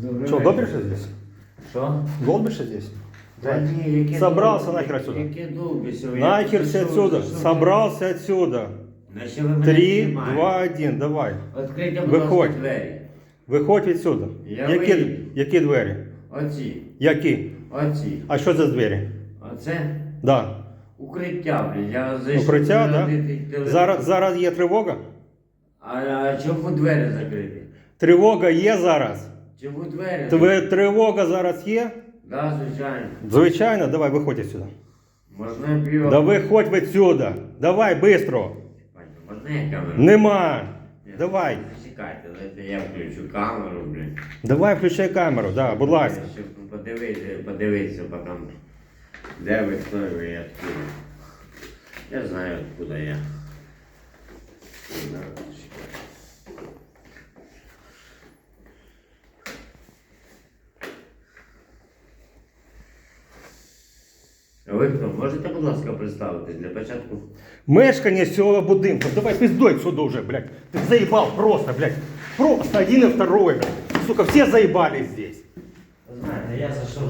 Добрий Что, вечір. долбишься здесь? Що? Долбишься здесь? Та ні, яке Собрался довбиш- нахер отсюда. Яке довбишся? Я Нахер все прийшов, отсюда. що- Собрался отсюда. На що ви мене Три, знімаєте? два, один, давай. Відкрийте, будь Виходь. ласка, двері. Виходь відсюди. Я Які, вийду. які двері? Оці. Які? Оці. А що це за двері? Оце Да. укриття, блін. Я зайшов. Укриття, да? зарядити телефон. Зараз, зараз є тривога? А, а чому двері закриті? Тривога є зараз. Чому двері? Тв- Тривога зараз є? Да, звичайно. Звичайно, давай виходь відсюди. Можна я пиво? Да виходь відсюди. Давай, швидко. Можна я камеру? Нема. Ні, Давай. Зачекайте, дайте я включу камеру, блін. Давай включай камеру, да, будь ласка. Щоб подивитися, подивитися потім. Де ви, хто ви откуда. Я знаю, откуда я. Ви? Можете, будь ласка, представитись для початку? Мешкання цього будинку. Давай пиздой сюди уже, блядь. Ты заебал просто, блядь. Просто один и второй, блядь. Сука, все заебали здесь. Знаєте, я зайшов